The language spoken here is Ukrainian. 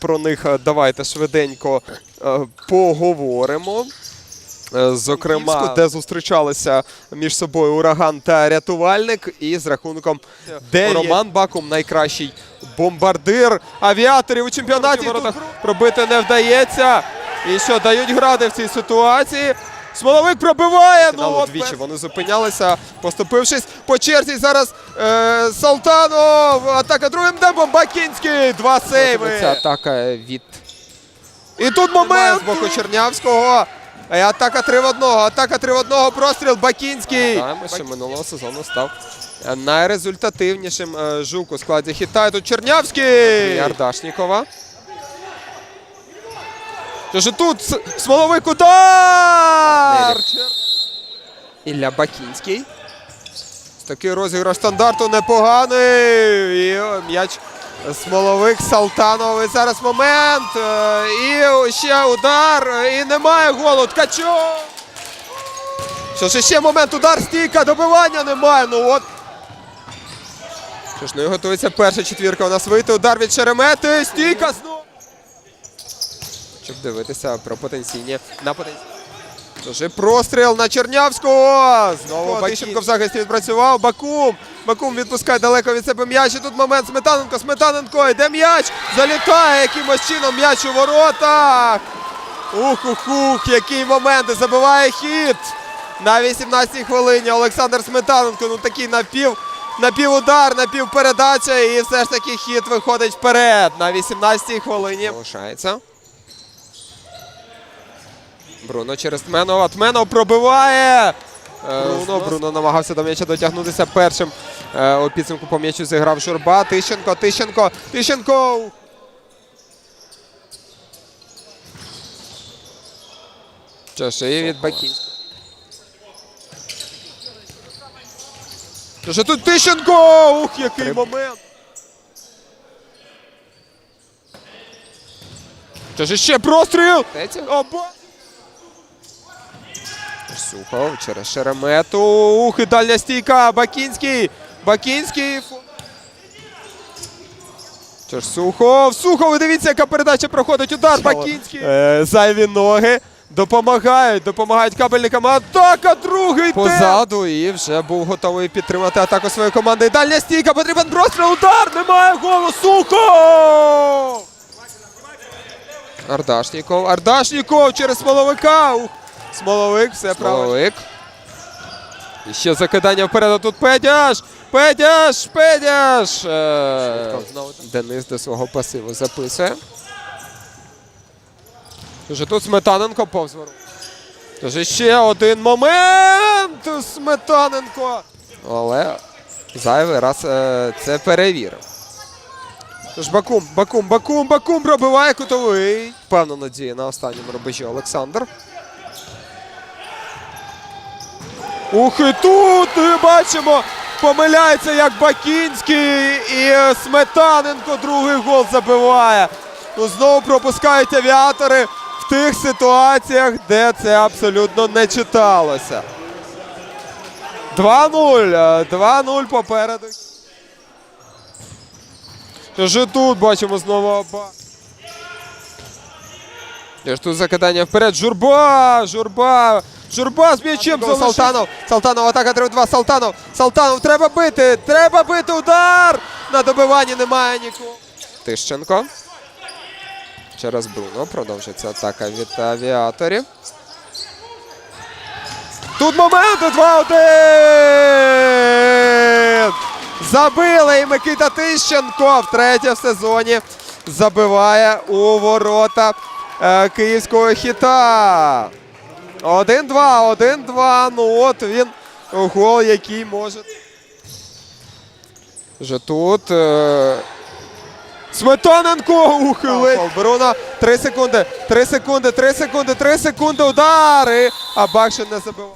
про них е, давайте швиденько е, поговоримо. Зокрема, Зокрема, де зустрічалися між собою ураган та рятувальник, і з рахунком де Роман Бакум найкращий бомбардир авіаторів у чемпіонаті. Пробити не вдається. І що дають гради в цій ситуації. Смоловик пробиває. Ну от двічі вони зупинялися, поступившись по черзі. Зараз е, Салтанов. Атака другим темпом. Бакінський. Два сейви. Це атака від І тут момент з боку Чернявського. І атака 3 в 1. Атака 3 в 1. Простріл Бакінський. Знаємо, що минулого сезону став е, найрезультативнішим е, жук у складі Хітаю. Тут Чернявський. Ардашнікова. Тож тут Смоловик удар! Ілля Бакінський. Такий розіграш стандарту непоганий. І м'яч Смоловик Салтанов. І зараз момент. е, І ще удар. І немає голу. Ткачов. Що ж ще момент. Удар стійка. Добивання немає. Ну от. Що ж, ну і готується перша четвірка. У нас вийти. Удар від Шеремети. Стійка знову. Щоб дивитися про потенційні на потенційні. І простріл на Чернявського. Знову Батищенко в захисті відпрацював. Бакум. Бакум відпускає далеко від себе м'яч. І тут момент Сметаненко. Сметаненко йде м'яч. Залітає якимось чином м'яч у воротах. Ух, ух, ух, який момент. І забиває хід. На 18-й хвилині Олександр Сметаненко. Ну такий напів. Напівудар, напівпередача. І все ж таки хід виходить вперед. На 18-й хвилині. Залишається. Бруно через Тменова. Тменов пробиває. Е, Бруно, Бруно намагався до м'яча дотягнутися першим. Е, У підсумку по м'ячу зіграв Журба. Тищенко, Тищенко, Тищенко. Що від Бакінського. Що тут Тищенко! Ух, який момент! Що ж ще простріл! Оба! Сухов через Шеремету. Ух, і дальня стійка. Бакінський. Бакінський. Ж, Сухов. Сухов, і дивіться, яка передача проходить. Удар Бакінський. Е, зайві ноги. Допомагають, допомагають кабельникам. Атака, другий. Позаду і вже був готовий підтримати атаку своєї команди. Дальня стійка, потрібен простріл, удар, немає голу, Сухов! Ардашніков, Ардашніков через Смоловика. Смоловик, все правильно. Смоловик. І ще закидання вперед, а тут Педяш! Педяш! Педяш! Е, Денис до свого пасиву записує. Тож тут Сметаненко повз ворот. Тож ще один момент! Сметаненко! Але зайвий раз е, це перевірив. Тож Бакум, Бакум, Бакум, Бакум пробиває кутовий. Певна надія на останньому рубежі Олександр. Ух, і тут ми бачимо, помиляється як Бакінський і Сметаненко другий гол забиває. Ну, знову пропускають авіатори в тих ситуаціях, де це абсолютно не читалося. 2-0. 2-0 попереду. Тож і тут бачимо знову оба. Тут закидання вперед. Журба! Журба! Журба з м'ячем за Салтанов. Салтанов атака 3-2. Салтанов. Салтанов треба бити. Треба бити удар. На добиванні немає нікого. Тищенко. Через Бруно продовжується атака від авіаторів. Тут момент 2-1! Забили і Микита Тищенко втретє в сезоні забиває у ворота е, київського хіта. 1-2, 1-2. Ну от він гол, який може. Вже тут. Е... Сметаненко ухилить. Бруно. 3 секунди. 3 секунди, 3 секунди, 3 секунди. Удари. А Бакшин не забивав.